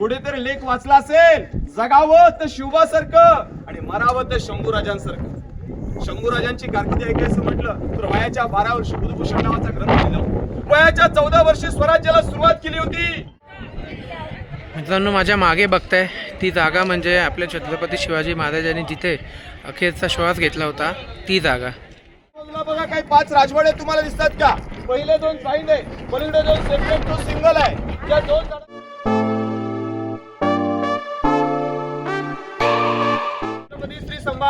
कुठेतरी लेख वाचला असेल. जगावं तर शिवबासारखं आणि मरावं तर शंभूराजांसारखं. शंभूराजांची कारकिर्दी ऐकायचं म्हटलं तर वयाच्या बारा वर्षी बुधभूषण नावाचा ग्रंथ लिहिला वयाच्या चौदा वर्षी स्वराज्याला सुरुवात केली होती. मित्रांनो माझ्या मागे बघताय ती जागा म्हणजे आपल्या छत्रपती शिवाजी महाराजांनी जिथे अखेरचा श्वास घेतला होता ती जागा. बघा काही पाच राजवाडे तुम्हाला दिसतात का? पहिले दोन साईड आहे पलीकडे दोन सेपरेट तो सिंगल आहे त्या दोन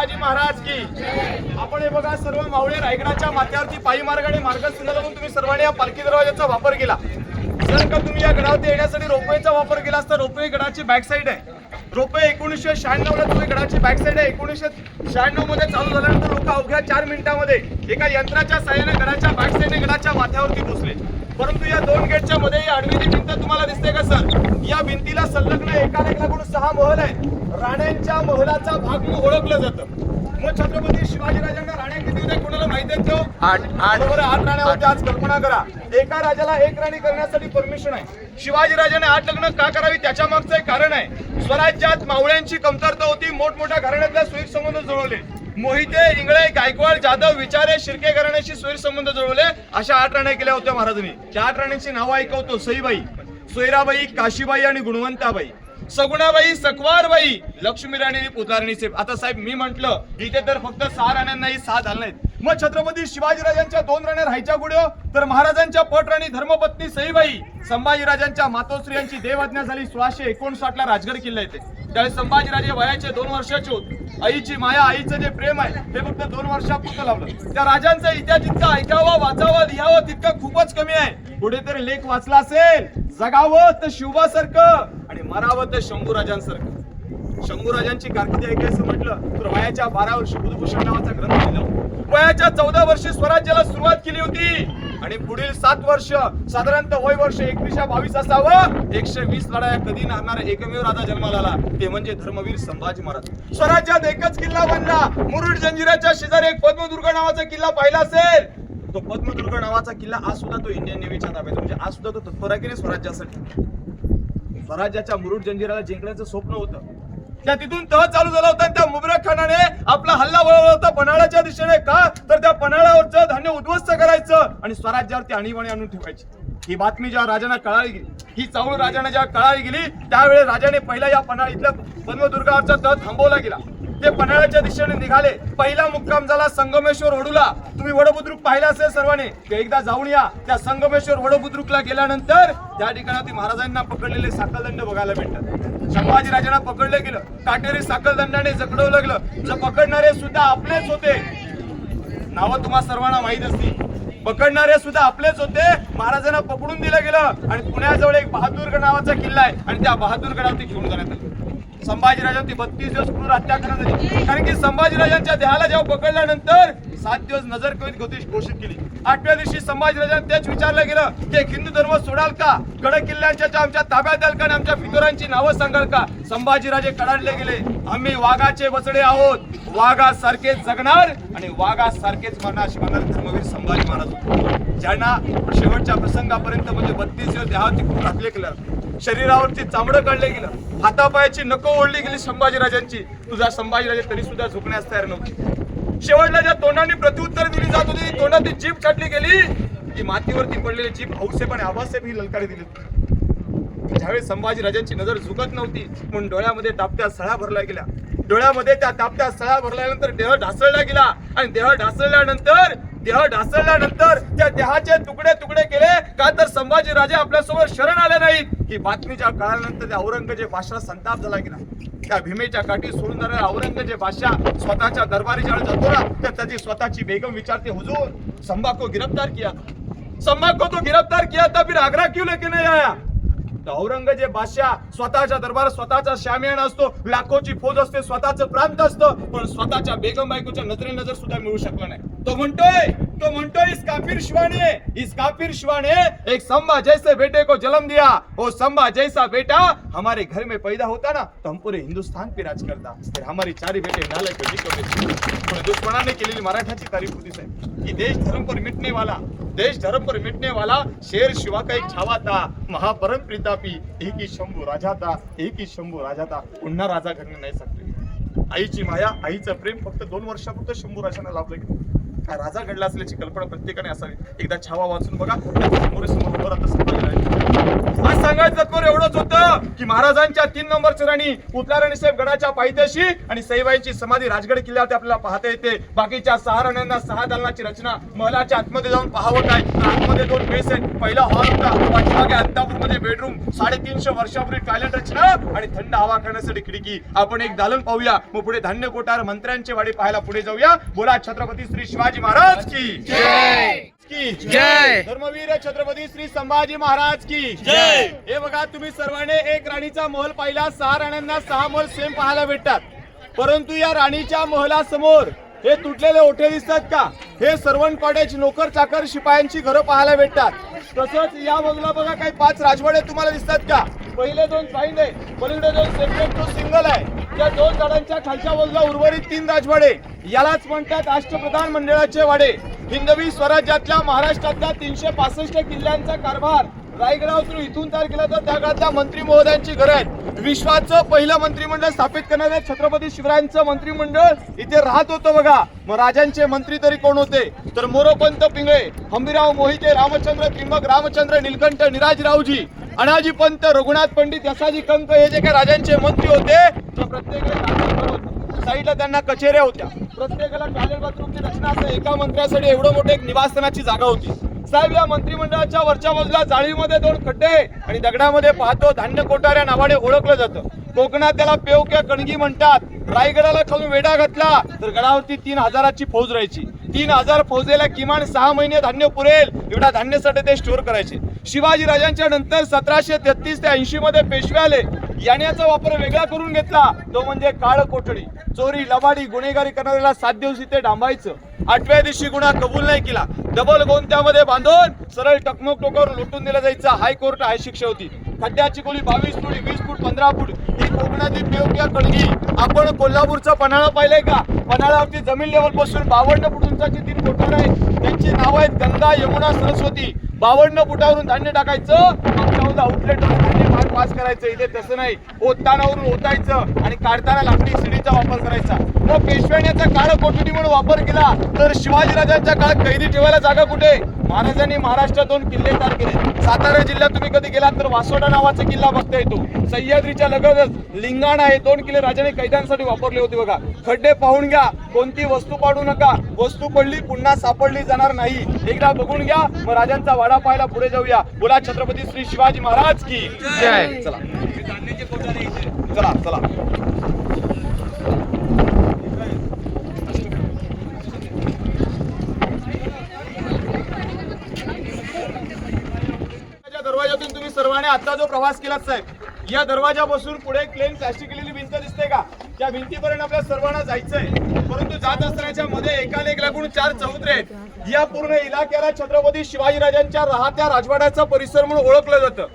शिवाजी महाराज की. आपण हे बघा सर्व मावळे रायगडाच्या माथ्यावरती पायी मार्गाने मार्गस्थ म्हणून तुम्ही सर्वांनी या पालखी दरवाजाचा वापर केला. जर का तुम्ही या गडावरती येण्यासाठी रोपवेचा वापर केला असता रोपवे गडाची बॅक साईड आहे. रोपवे एकोणीसशे शहाण्णव ला तुम्ही गडाची बॅक साईड आहे. एकोणीसशे शहाण्णवमध्ये चालू झाल्यानंतर लोक अवघ्या चार मिनिटांमध्ये एका यंत्राच्या साह्याने गडाच्या बॅक साईडने गडाच्या माथ्यावरती पोहोचले. परंतु या दोन गेटच्या मध्ये आडवीची भिंत तुम्हाला दिसते का सर? या भिंतीला संलग्न एका एक सहा महल आहेत. राण्यांच्या महलाचा भाग म्हणून ओळखलं जातं. मग छत्रपती शिवाजीराजांना राण्या किती होत्या कोणाला माहिती बरोबर आठ राण्या होत्या आज कल्पना करा. एका राजाला एक राणी करण्यासाठी परमिशन आहे. शिवाजीराजाने आठ लग्न का करावी? त्याच्या मागचं एक कारण आहे. स्वराज्यात मावळ्यांची कमतरता होती. मोठमोठ्या घराण्यातल्या सुईर संबंध जुळवले. मोहिते इंगळे गायकवाड जाधव विचारे शिर्के घराण्याशी सुईर संबंध जुळवले. अशा आठ राण्या केल्या होत्या महाराजांनी. त्या आठ राण्यांची नावं ऐकवतो. सईबाई सोयराबाई काशीबाई आणि गुणवंताबाई. सगुणाबाई सकवारबाई लक्ष्मी राणी आणि आता साहेब मी म्हंटल इथे तर फक्त सहा राण्यांनाही सहा झाले नाहीत. मग छत्रपती शिवाजीराजांच्या दोन राण्या राहायच्या गुड्यो तर महाराजांच्या पटराणी धर्मपत्नी सईबाई संभाजीराजांच्या मातोश्री यांची देवज्ञा झाली सोळाशे एकोणसाठ ला राजगड किल्ला येते त्यावेळी संभाजीराजे वयाचे दोन वर्षाचे होत. आईची माया आईचं जे प्रेम आहे ते फक्त दोन वर्षापुरतं लावलं. त्या राजांचा इतिहास जितका ऐकावा वाचावा लिहावा तितकं खूपच कमी आहे. कुठेतरी लेख वाचला असेल. जगावं तर शिवबासारखं आणि मरावं तर शंभूराजांसारखं. शंभूराजांची कारकिर्दी ऐकायचं म्हटलं तर वयाच्या बारा वर्षी बुधभूषण नावाचा ग्रंथ लिहिला. वयाच्या चौदा वर्षी स्वराज्याला सुरुवात केली होती. आणि पुढील सात वर्ष साधारणतः वय वर्ष एकवीसशे बावीस असावं. एकशे वीस लढाया कधी नारणारा एकमेव राजा जन्माला आला? ते म्हणजे धर्मवीर संभाजी महाराज. स्वराज्यात एकच किल्ला बनला. मुरुड जंजिराच्या शेजारी एक पद्मदुर्ग नावाचा किल्ला पाहिला असेल. तो पद्मदुर्ग नावाचा किल्ला आज सुद्धा तो इंडियन नेव्हीच्या ताब्यात म्हणजे आज सुद्धा तो तत्पराकीने स्वराज्यासाठी. स्वराज्याच्या मुरुड जंजिराला जिंकण्याचं स्वप्न होतं. त्या तिथून तह चालू झाला होता त्या मुबरक खानाने आपला हल्ला वळवला होता पन्हाळ्याच्या दिशेने का? तर त्या पन्हाळ्यावरचं धान्य उद्ध्वस्त करायचं आणि स्वराज्यावरती आणीबाणी आणून ठेवायची. ही बातमी जेव्हा राजांना कळाली गेली ही चावळ राजांना जेव्हा कळाली गेली त्यावेळेस राजाने पहिला या पन्हाळ इथल्या पद्मदुर्गावरचा तह थांबवला गेला. ते पन्हाळ्याच्या दिशेने निघाले. पहिला मुक्काम झाला संगमेश्वर वडूला. तुम्ही वडबुद्रुक पाहिला असेल सर्वांनी ते एकदा जाऊन या. त्या संगमेश्वर वडबुद्रुकला गेल्यानंतर त्या ठिकाणी महाराजांना पकडलेले साकलदंड बघायला भेटतात. संभाजीराजांना पकडलं गेलं. काटेरी साकलदंडाने जकडवलं गेलं. जे पकडणारे सुद्धा आपलेच होते. नावं तुम्हा सर्वांना माहीत असतील. पकडणारे सुद्धा आपलेच होते. महाराजांना पकडून दिलं गेलं. आणि पुण्याजवळ एक बहादूरगड नावाचा किल्ला आहे. आणि त्या बहादूरगडावरती घेऊन जाण्यात आलं. संभाजीराजांची बत्तीस दिवस क्रूर हत्या करण्यात आली. कारण की संभाजीराजांच्या देहाला जेव्हा पकडल्यानंतर सात दिवस नजर करीत घोषित घोषित केली. आठव्या दिवशी संभाजीराजांना तेच विचारलं गेलं की हिंदू धर्म सोडाल का? गड किल्ल्यांच्या आमच्या ताब्यात द्याल का आणि आमच्या फितोरांची नावं सांगाल का? संभाजीराजे कडाडले गेले. आम्ही वाघाचे बसडे आहोत. वाघासारखेच जगणार आणि वाघासारखेच मरणार शिवणार धर्मवीर संभाजी महाराज ज्यांना शेवटच्या प्रसंगापर्यंत म्हणजे बत्तीस दिवस देहावरती खूप घातले गेलं शरीरावरची चामडं काढले गेलं. हातापायाची नको ओढली गेली संभाजीराजांची. तुझा संभाजीराजे तरी सुद्धा झुकण्यास तयार नव्हती. शेवटला ज्या तोंडाने प्रत्युत्तर दिली जात होती ती तोंडात ती छाटली गेली ती मातीवरती पडलेली जीप जीभ आणि आवासेप ही ललकारी दिली. ज्यावेळी संभाजीराजांची नजर झुकत नव्हती म्हणून डोळ्यामध्ये तापत्या सळा भरल्या गेल्या. डोळ्यामध्ये त्या तापत्या सळा भरल्यानंतर देह ढासळला गेला आणि देह ढासळल्यानंतर देह ढासळल्यानंतर त्या देहाचे तुकडे तुकडे केले का तर संभाजी राजे आपल्यासोबत शरण आले नाहीत. ही बातमीच्या कळाल्यानंतर त्या औरंगजेब बादशाला संताप झाला की नाही? त्या भीमेच्या काठी सोडून जाणारा औरंगजेब बादशाह स्वतःच्या दरबारी जेव्हा जातो ना तर त्याची स्वतःची बेगम विचारते हुजूर संभा को गिरफ्तार किया. संभा को तो गिरफ्तार किया था फिर आगरा क्यों लेके नहीं आया? तर औरंगजेब बादशाह स्वतःच्या दरबारात स्वतःचा शामियान असतो लाखोची फौज असते स्वतःचं प्रांत असतं पण स्वतःच्या बेगम बायकोच्या नजरे नजर सुद्धा मिळू शकला नाही. तो म्हणतोय तो म्हणतो इस काफिर शिवाने इस काफिर शिवाने एक संभा जैसे बेटे को जन्म दिया। वो संभा जैसा बेटा हमारे घर में पैदा होता ना तो हम पूरे हिंदुस्तान पे राज करता। फिर हमारी चारी बेटे नाले को निकल दुश्मनाने केलेली मराठाची तारीफ होती साहेब। की देश धर्म पर मिटने वाला देश धर्म पर मिटने वाला शेर शिवा का एक छावा था। महापरम प्रतापी एक ही शंभू राजा था एक ही शंभू राजा था। पुन्हा राजा करणे नाही सकले आईची माया आईचं प्रेम फक्त दोन वर्षापुरतं शंभू राजांना लाभलं गेलं काय राजा घडला असल्याची कल्पना प्रत्येकाने असावी. एकदा छावा वाचून बघा. समोर समोर उभं आज सांगायचं तत्पर एवढंच होतं की महाराजांच्या तीन नंबरची राणी पुतला साहेब गडाच्या पायथ्याशी आणि सईबाईची समाधी राजगड किल्ल्यावरती आपल्याला पाहता येते. बाकीच्या सहा राण्यांना सहा दालनाची रचना महलाच्या आतमध्ये जाऊन पाहावं काय? आतमध्ये दोन बेस आहेत. पहिला हॉल होता. पाठीमागे अंतापूरमध्ये बेडरूम साडेतीनशे वर्षापूर्वी टॉयलेट रचना आणि थंड हवा करण्यासाठी खिडकी. आपण एक दालन पाहूया. मग पुढे धान्य कोटार मंत्र्यांचे वाडी पाहायला पुढे जाऊया. बोला छत्रपती श्री शिवाजी महाराज की की जय. धर्मवीर छत्रपती श्री संभाजी महाराज की जय. हे बघा तुम्ही सर्वांनी एक राणीचा महल पाहिला. सहा राण्यांना सहा महल सेम पाहायला भेटतात. परंतु या राणीच्या महलासमोर हे तुटलेले ओठे दिसतात का? हे सर्वंट कॉटेज नोकर चाकर शिपायांची घरं पाहायला भेटतात. तसंच या बाजूला बघा काही पाच राजवाडे तुम्हाला दिसतात का? पहिले दोन साईड आहे पलीकडे दोन सेपरेट तो सिंगल आहे. त्या दोन झाडांच्या खालच्या बाजूला उर्वरित तीन राजवाडे. यालाच म्हणतात राष्ट्रप्रधान मंडळाचे वाडे. हिंदवी स्वराज्यातल्या महाराष्ट्रातल्या तीनशे पासष्ट किल्ल्यांचा कारभार रायगडावरून इथून तयार केला तर त्या काळातल्या मंत्री महोदयांची घरं आहेत विश्वाचं पहिलं मंत्रिमंडळ स्थापित करणारे छत्रपती शिवरायांचं मंत्रिमंडळ इथे राहत होतं बघा. मग राजांचे मंत्री तरी कोण होते? तर मोरोपंत पिंगळे हंबीराव मोहिते रामचंद्र त्रिंबक रामचंद्र निलकंठ निराजरावजी अनाजी पंत रघुनाथ पंडित यसाजी कंक हे जे काही राजांचे मंत्री होते ते प्रत्येकाला राजांवर होते. साईडला त्यांना कचेऱ्या होत्या. प्रत्येकाला टॉयलेट बाथरूमची रचना असं एका मंत्र्यासाठी एवढं मोठं एक निवासस्थानाची जागा होती. साहेब या मंत्रिमंडळाच्या वरच्या बाजूला जाळीमध्ये दोन खड्डे आणि दगडामध्ये पाहतो धान्य कोठार या नावाने ओळखलं जातं. कोकणात त्याला पेव किंवा कणगी म्हणतात. रायगडाला खालून वेढा घातला तर गडावरती तीन हजाराची फौज राहायची. तीन हजार फौजेला किमान सहा महिने धान्य पुरेल एवढा धान्यासाठी ते स्टोअर करायचे. शिवाजी राजांच्या नंतर सतराशे तेहतीस ते ऐंशी मध्ये पेशवे आले. याण्याचा वापर वेगळा करून घेतला. तो म्हणजे काळ कोठडी. चोरी लबाडी गुन्हेगारी करणाऱ्याला सात दिवस इथे डांबायचं. आठव्या दिवशी गुन्हा कबूल नाही केला. डबल गोंत्यामध्ये बांधून सरळ टकमक टोकावर लुटून दिला जायचा. हायकोर्ट हाय शिक्षा होती. खड्ड्याची खोली बावीस फूट वीस फूट पंधरा फूट. ही कोकणातील पेवक्या कळगी आपण कोल्हापूरचा पन्हाळा पाहिलंय का? पन्हाळावरती जमीन लेवलपासून बावन्न फूट उंचाची तीन कोठार आहेत. त्यांची नाव आहेत गंगा यमुना सरस्वती. बावन्न फुटावरून धान्य टाकायचं. चौदा आउटलेट भाग पास करायचं. इथे तसं नाही. ओतानावरून ओतायचं आणि काढताना लाकडी शिडीचा वापर करायचा. मग पेशव्याण्याचा काळ कोठडी म्हणून वापर केला. तर शिवाजीराजांच्या काळात कैदी ठेवायला जागा कुठे? महाराजांनी महाराष्ट्रात दोन किल्ले तयार केले. सातारा जिल्ह्यात तुम्ही कधी गेलात तर वासोडा नावाचा किल्ला बघता येतो सह्याद्रीच्या लगतच लिंगाणा हे दोन किल्ले राजाने कैद्यांसाठी वापरले होते बघा. खड्डे पाहून घ्या कोणती वस्तू पाडू नका. वस्तू पडली पुन्हा सापडली जाणार नाही. एकदा बघून घ्या मग राजांचा वाडा पाहायला पुढे जाऊया. बोला छत्रपती श्री शिवाजी महाराज की जय. चला. चला चला या दरवाजातून तुम्ही सर्वांनी आता जो प्रवास केलाच साहेब या दरवाजापासून पुढे क्लेन प्लास्टिक केलेली भिंत दिसते का? त्या भिंतीपर्यंत आपल्या सर्वांना जायचंय. परंतु जात असतानाच्या मध्ये एकाला एक लागून चार चौत्रे आहेत. या पूर्ण इलाक्याला छत्रपती शिवाजीराजांच्या राहत्या राजवाड्याचा परिसर म्हणून ओळखलं जातं.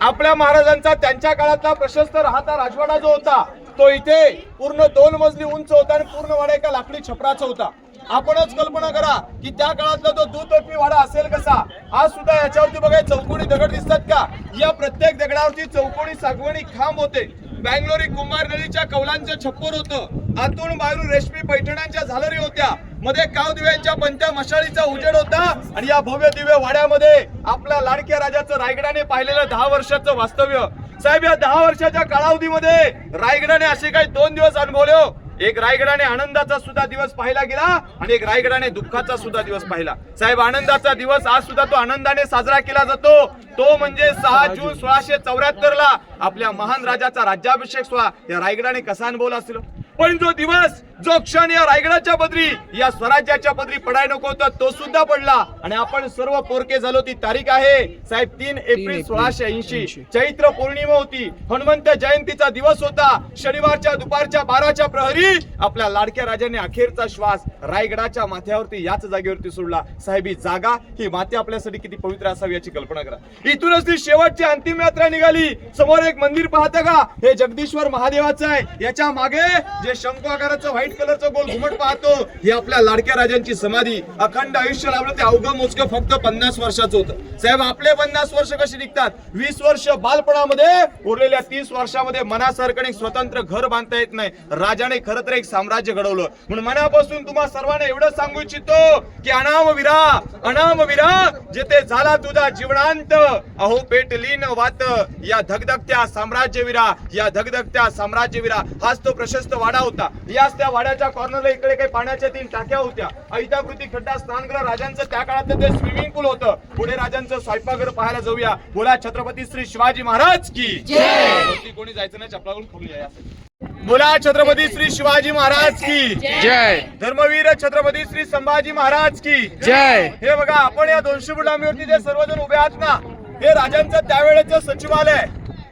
आपल्या महाराजांचा त्यांच्या काळातला प्रशस्त राहता राजवाडा जो होता तो इथे पूर्ण दोन मजली उंच होता आणि पूर्ण वाडा एका लाकडी छपराचा होता. आपणच कल्पना करा की त्या काळातला तो दुतर्फी वाडा असेल कसा आज सुद्धा याच्यावरती बघा चौकोणी दगड दिसतात का? या प्रत्येक दगडावरती चौकोणी सागवणी खांब होते. बँगलोरी कुमार नदीच्या कौलांचं छप्पर होतं. आतून बाहेरून रेशमी पैठणांच्या झालरी होत्या. मध्ये काव दिव्यांच्या पंत्या मशाळीचा उजेड होता आणि या भव्य दिव्य वाड्यामध्ये आपल्या लाडक्या राजाचं रायगडाने पाहिलेलं दहा वर्षाचं वास्तव्य. साहेब या दहा वर्षाच्या कालावधीमध्ये रायगडाने असे काही दोन दिवस अनुभवले हो. एक रायगडाने आनंदाचा सुद्धा दिवस पाहिला गेला आणि एक रायगडाने दुःखाचा सुद्धा दिवस पाहिला. साहेब आनंदाचा दिवस आज सुद्धा तो आनंदाने साजरा केला जातो. तो म्हणजे सहा जून सोळाशे चौऱ्याहत्तर ला आपल्या महान राजाचा राज्याभिषेक सोहळा. या रायगडाने कसा अनुभवला असेल पण जो दिवस जो क्षण या रायगडाच्या पदरी या स्वराज्याच्या पदरी पडाय नको होता तो सुद्धा पडला. आणि आपण सर्व पोरके झालो ती तारीख आहे. साहेब तीन एप्रिल सोळाशे ऐंशी. चैत्र पौर्णिमा होती. हनुमंत जयंतीचा दिवस होता. शनिवारच्या दुपारच्या बाराच्या प्रहरी आपल्या लाडक्या राजाने अखेरचा श्वास रायगडाच्या माथ्यावरती याच जागेवरती सोडला. साहेब ही जागा ही माती आपल्यासाठी किती पवित्र असावी याची कल्पना करा. इथूनच ती शेवटची अंतिम यात्रा निघाली. समोर एक मंदिर पाहता का? हे जगदीश्वर महादेवाचं आहे. याच्या मागे जे शंकू आकाराचं व्हाईट व्हाईट कलरचा गोल घुमट पाहतो. ही आपल्या लाडक्या राजांची समाधी. अखंड आयुष्य लाभलं ते अवघं मोजकं फक्त पन्नास वर्षाचं होतं. साहेब आपले पन्नास वर्ष कसे निघतात? वीस वर्ष बालपणामध्ये उरलेल्या तीस वर्षामध्ये मनासारखं एक स्वतंत्र घर बांधता येत नाही. राजाने खरं तर एक साम्राज्य घडवलं. म्हणून मनापासून तुम्हा सर्वांना एवढं सांगू इच्छितो की अनाम विरा अनाम विरा जेथे झाला तुझा जीवनांत. अहो पेटलीन वात. या धगधगत्या साम्राज्यवीरा या धगधगत्या साम्राज्यवीरा. हाच तो प्रशस्त वाडा होता. याच त्या वाड्याच्या कॉर्नरला इकडे काही पाण्याच्या तीन टाक्या होत्या. ऐताकृती खड्डा स्नानगृह राजांचं त्या काळात ते स्विमिंग पूल होतं. पुढे राजांचं स्वयंपाकघर पाहायला जाऊया. बोला छत्रपती श्री शिवाजी महाराज की कोणी जायचं नाही चपलावून खोली बोला छत्रपती श्री शिवाजी महाराज की जय! धर्मवीर छत्रपती श्री संभाजी महाराज की जय! हे बघा आपण या दोनशे फूट लांबीवरती जे सर्वजण उभे आहात ना हे राजांचं त्यावेळेचं सचिवालय.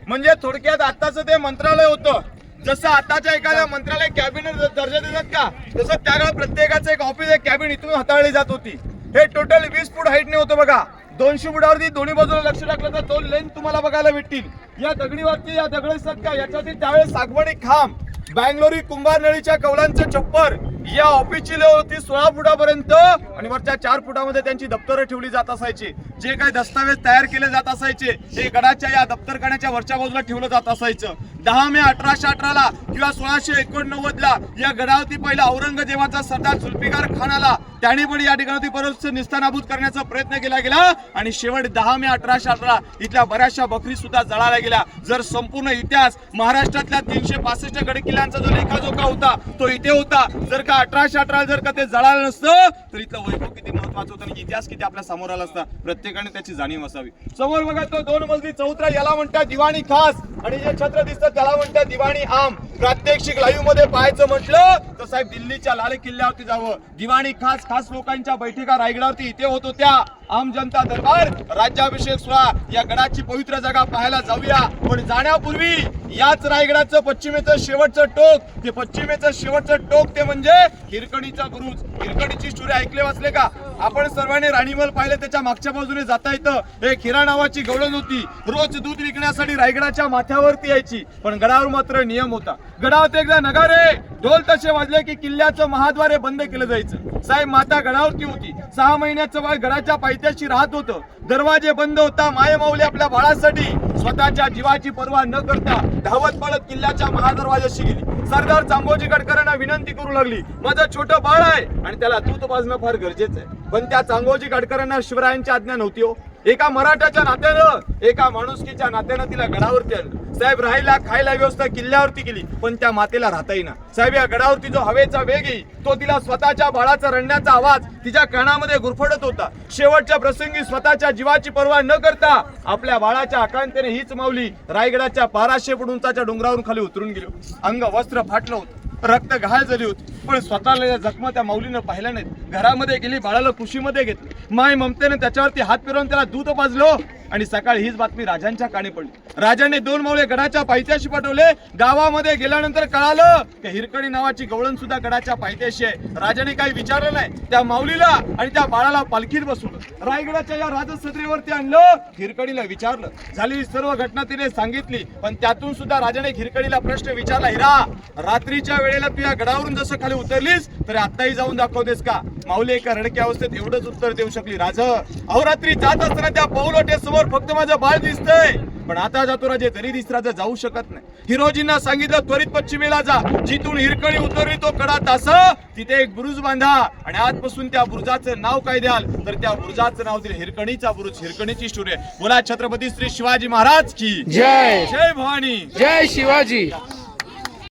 म्हणजे थोडक्यात आताच ते मंत्रालय होतं. जसं आताच्या एखाद्या मंत्रालय कॅबिनेट दर्जा देतात का तसं त्या काळात प्रत्येकाचं एक ऑफिस एक कॅबिन इथून हाताळली जात होती. हे टोटल वीस फूट हाईटने होतं बघा. दोनशे फुटावरती दोन्ही बाजूला लक्ष टाकलं तर दोन लेन तुम्हाला बघायला भेटतील. या दगडीवरती या दगड असतात का याच्यावरती त्यावेळेस सागवणी खांब बँगलोरी कुंभार नळीच्या कौलांचं छप्पर या ऑफिसची लेवल होती सोळा फुटापर्यंत आणि वरच्या चार फुटामध्ये त्यांची दप्तरं ठेवली जात असायची. जे काही दस्तावेज तयार केले जात असायचे ते गडाच्या या दप्तरखान्याच्या वरच्या बाजूला ठेवलं जात असायचं. दहा मे अठराशे अठराला किंवा सोळाशे एकोणनव्वद ला या गडावरती पहिला औरंगजेबाचा सरदार जुल्फिकार खान आला. त्याने पण या ठिकाणी परत निस्तानाभूत करण्याचा प्रयत्न केला गेला आणि शेवट दहा मे अठराशे अठरा इथल्या बऱ्याचशा बकरी सुद्धा जळायला गेल्या. जर संपूर्ण इतिहास महाराष्ट्रातल्या तीनशे पासष्ट गड किल्ल्यांचा जो लेखाजोखा होता तो इथे होता. जर का अठराशे अठरा जर का ते जळालं नसतं तर इथलं वैभव किती महत्वाचं होतं आणि इतिहास किती आपल्यासमोर आला असता प्रत्येकाने त्याची जाणीव असावी. समोर बघा तो दोन मजली चौथरा याला म्हणतात दिवाणी खास. आणि जे छत्र दिसतात त्याला म्हणतात दिवाणी आम. प्रात्यक्षिक लाईव्हमध्ये पाहायचं म्हटलं तर साहेब दिल्लीच्या लाल किल्ल्यावरती जावं. दिवाणी खास खास लोकांच्या बैठका रायगडावरती इथे होत होत्या. आम जनता दरबार राज्याभिषेक सोहळा या गडाची पवित्र जागा पाहायला जाऊया. पण जाण्यापूर्वी याच रायगडाचं पश्चिमेचं शेवटचं टोक. ते पश्चिमेचं शेवटचं टोक ते म्हणजे हिरकणीचा बुरुज. हिरकणीची स्टोरी ऐकले वाचले का? आपण सर्वांनी राणीमल पाहिलं त्याच्या मागच्या बाजूने जाता येतं. एक हिरा नावाची गवळण होती. रोज दूध विकण्यासाठी रायगडाच्या माथ्यावरती यायची. पण गडावर मात्र नियम होता. गडावर एकदा नगारे ढोल तसे वाजले की किल्ल्याचं महाद्वारे बंद केलं जायचं. साहेब माता गडावरती होती. सहा महिन्याचं बाळ गडाच्या पायथ्याशी राहत होतं. दरवाजे बंद होता. माय माऊली आपल्या बाळासाठी. स्वतःच्या जीवाची पर्वा न करता धावत पळत किल्ल्याच्या महादरवाजाशी गेली. सरदार चांबोजी गडकरांना विनंती करू लागली माझं छोटं बाळ आहे. आणि त्याला दूध बाजणं फार गरजेचं आहे. पण त्या चांगोजी गडकरांना शिवरायांची आज्ञा नव्हती हो. एका मराठाच्या नात्यानं एका माणुसकीच्या नात्यानं तिला गडावरती आणलं. साहेब राहायला खायला व्यवस्था किल्ल्यावरती केली पण त्या मातेला राहता येईना साहेब या गडावरती जो हवेचा वेग येईल तो तिला स्वतःच्या बाळाचा रडण्याचा आवाज तिच्या कानामध्ये गुरफडत होता. शेवटच्या प्रसंगी स्वतःच्या जीवाची पर्वा न करता आपल्या बाळाच्या आकांतेने हीच माऊली रायगडाच्या बाराशे फूट उंचाच्या डोंगरावरून खाली उतरून गेलो अंग वस्त्र फाटलं होतं. रक्त घाय झाली होती. पण स्वतःला या जखमा त्या माऊलीनं पाहिल्या नाहीत. घरामध्ये गेली बाळाला कुशीमध्ये घेतली. माय ममतेने त्याच्यावरती हात फिरवून त्याला दूध पाजलो आणि सकाळी हीच बातमी राजांच्या काणी पडली. राजाने दोन मावळे गडाच्या पायथ्याशी पाठवले. गावामध्ये गेल्यानंतर कळालं की हिरकणी नावाची गवळण सुद्धा गडाच्या पायथ्याशी आहे. राजाने काही विचारलं नाही. त्या माऊलीला आणि त्या बाळाला पालखीत बसून रायगडाच्या या राजसत्रेवरती आणलं हिरकणीला विचारलं. झालेली सर्व घटना तिने सांगितली. पण त्यातून सुद्धा राजाने हिरकणीला प्रश्न विचारला हिरा रात्रीच्या वेळेला तू या गडावरून जसं खाली उतरलीस तर आताही जाऊन दाखवतेस का? माऊली एका रडक्या अवस्थेत एवढंच उत्तर देऊ शकली. राज अहोरात्री जात असताना त्या पौलोटे समोर फक्त माझं बाळ दिसतंय. पण आता जातो राजे तरी दिस राजा जाऊ शकत नाही. हिरोजींना सांगितलं त्वरित पश्चिमेला जा. जिथून हिरकणी उतरली तो कडा तास तिथे एक बुरुज बांधा. आणि आजपासून त्या बुरुजाचं नाव काय द्याल? तर त्या बुरुजाचं नाव दिलं हिरकणीचा बुरुज हिरकणीची स्टोरी बोला छत्रपती श्री शिवाजी महाराज की. जय. जय भवानी. जय शिवाजी.